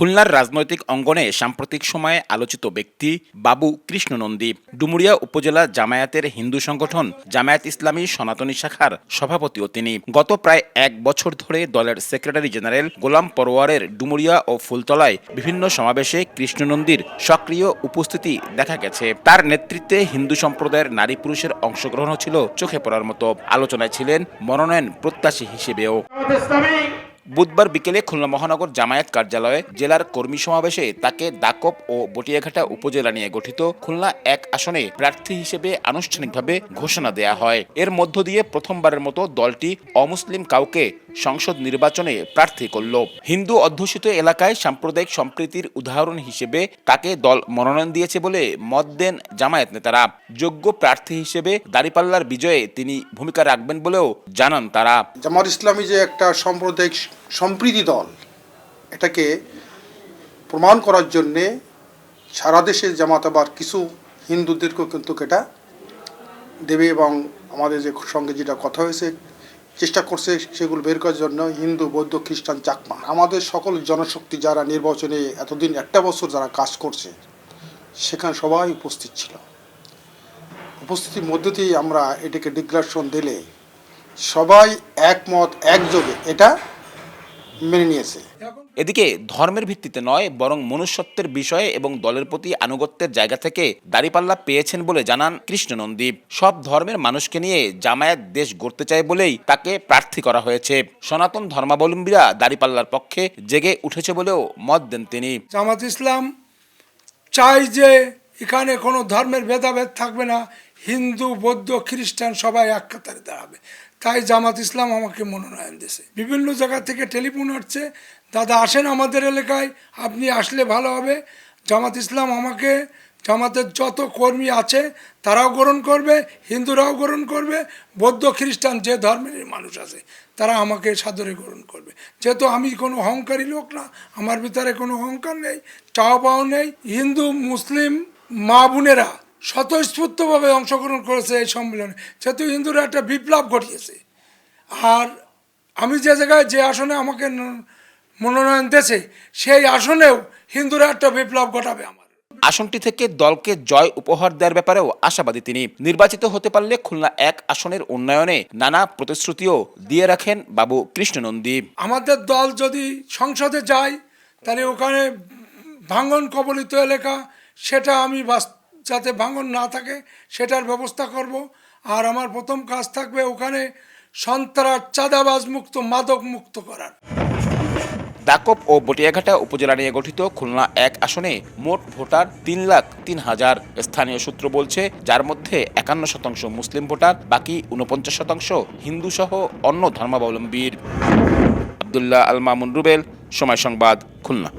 খুলনার রাজনৈতিক অঙ্গনে সাম্প্রতিক সময়ে আলোচিত ব্যক্তি বাবু কৃষ্ণ নন্দী ডুমুরিয়া উপজেলা জামায়াতের হিন্দু সংগঠন জামায়াত ইসলামী সনাতনী শাখার সভাপতিও তিনি। গত প্রায় এক বছর ধরে দলের সেক্রেটারি জেনারেল গোলাম পরোয়ারের ডুমুরিয়া ও ফুলতলায় বিভিন্ন সমাবেশে কৃষ্ণ নন্দীর সক্রিয় উপস্থিতি দেখা গেছে। তার নেতৃত্বে হিন্দু সম্প্রদায়ের নারী পুরুষের অংশগ্রহণ ছিল চোখে পড়ার মতো। আলোচনায় ছিলেন মনোনয়ন প্রত্যাশী হিসেবেও। বুধবার বিকেলে খুলনা মহানগর জামায়াত কার্যালয়ে জেলার কর্মী সমাবেশে তাকে দাকপ ও বটিয়াঘাটা উপজেলা নিয়ে গঠিত খুলনা এক আসনে প্রার্থী হিসেবে আনুষ্ঠানিকভাবে ঘোষণা দেয়া হয়। এর মধ্য দিয়ে প্রথমবারের মতো দলটি অমুসলিম কাউকে সংসদ নির্বাচনে প্রার্থী করল। হিন্দু অধ্যুষিত এলাকায় সাম্প্রদায়িক সম্প্রীতির উদাহরণ হিসেবে তাকে দল মনোনয়ন দিয়েছে বলে মত দেন জামায়াত নেতারা। যোগ্য প্রার্থী হিসেবে দাঁড়িপাল্লার বিজয়ে তিনি ভূমিকা রাখবেন বলেও জানান তারা। জামাত ইসলামী যে একটা সাম্প্রদায়িক সম্প্রীতি দল এটাকে প্রমাণ করার জন্যে সারা দেশে জামাত আবার কিছু হিন্দুদেরকেও কিন্তু এটা দেবে এবং আমাদের যে সঙ্গে যেটা কথা হয়েছে, চেষ্টা করছে সেগুলো বের করার জন্য হিন্দু, বৌদ্ধ, খ্রিস্টান চাকমা। আমাদের সকল জনশক্তি যারা নির্বাচনে এতদিন একটা বছর যারা কাজ করছে, সেখানে সবাই উপস্থিত ছিল। উপস্থিতির মধ্য দিয়ে আমরা এটাকে ডিক্লারেশন দিলে সবাই একমত, একযোগে এটা মেনে নিয়েছে। এদিকে ধর্মের ভিত্তিতে নয় বরং মনুষ্যত্বের বিষয়ে এবং দলের প্রতি আনুগত্যের জায়গা থেকে দাঁড়িপাল্লা পেয়েছেন বলে জানান কৃষ্ণনন্দী সব ধর্মের মানুষকে নিয়ে জামায়াত দেশ গড়তে চায় বলেই তাকে প্রার্থী করা হয়েছে। সনাতন ধর্মাবলম্বীরা দাঁড়িপাল্লার পক্ষে জেগে উঠেছে বলেও মত দেন তিনি। জামাত ইসলাম চাই যে এখানে কোনো ধর্মের ভেদাভেদ থাকবে না। হিন্দু বৌদ্ধ খ্রিস্টান সবাই এক কাতারে দাঁড়াবে। তাই জামাত ইসলাম আমাকে মনোনয়ন দিয়েছে। বিভিন্ন জায়গা থেকে টেলিফোন আসছে, দাদা আসেন আমাদের এলাকায়, আপনি আসলে ভালো হবে। জামাত ইসলাম আমাকে, জামাতের যত কর্মী আছে, তারাও গ্রহণ করবে, হিন্দুরাও গ্রহণ করবে, বৌদ্ধ, খ্রিস্টান যে ধর্মের মানুষ আছে, তারা আমাকে সাদরে গ্রহণ করবে। যেহেতু আমি কোনো অহংকারী লোক না, আমার ভিতরে কোনো অহংকার নেই, চাওয়া পাওয়া নেই, হিন্দু, মুসলিম, মা বোনেরা স্বতঃস্ফূর্তভাবে অংশগ্রহণ করেছে এই সম্মেলনে। যেহেতু হিন্দুরা একটা বিপ্লব ঘটিয়েছে। আর আমি যে জায়গায় যে আসনে আমাকে মনোনয়ন দিয়েছে সেই আসনেও হিন্দুরা একটা বিপ্লব ঘটাবে আমার। আসনটি থেকে দলকে জয় উপহার দেওয়ার ব্যাপারেও আশাবাদী তিনি। নির্বাচিত হতে পারলে খুলনা এক আসনের উন্নয়নে নানা প্রতিশ্রুতিও দিয়ে রাখেন বাবু কৃষ্ণনন্দী। আমাদের দল যদি সংসদে যায় তাহলে ওখানে ভাঙন কবলিত এলাকা সেটা আমি বাস যাতে ভাঙন না থাকে, সেটার ব্যবস্থা করব। আর আমার প্রথম কাজ থাকবে ওখানে সন্ত্রাস, চাঁদাবাজ মুক্ত, মাদক মুক্ত করার। দাকপ ও বটিয়াঘাটা উপজেলা নিয়ে গঠিত খুলনা এক আসনে মোট ভোটার তিন লাখ তিন হাজার স্থানীয় সূত্র বলছে, যার মধ্যে একান্ন শতাংশ মুসলিম ভোটার, বাকি উনপঞ্চাশ শতাংশ হিন্দু সহ অন্য ধর্মাবলম্বীর। আবদুল্লাহ আল মামুন রুবেল, সময় সংবাদ, খুলনা।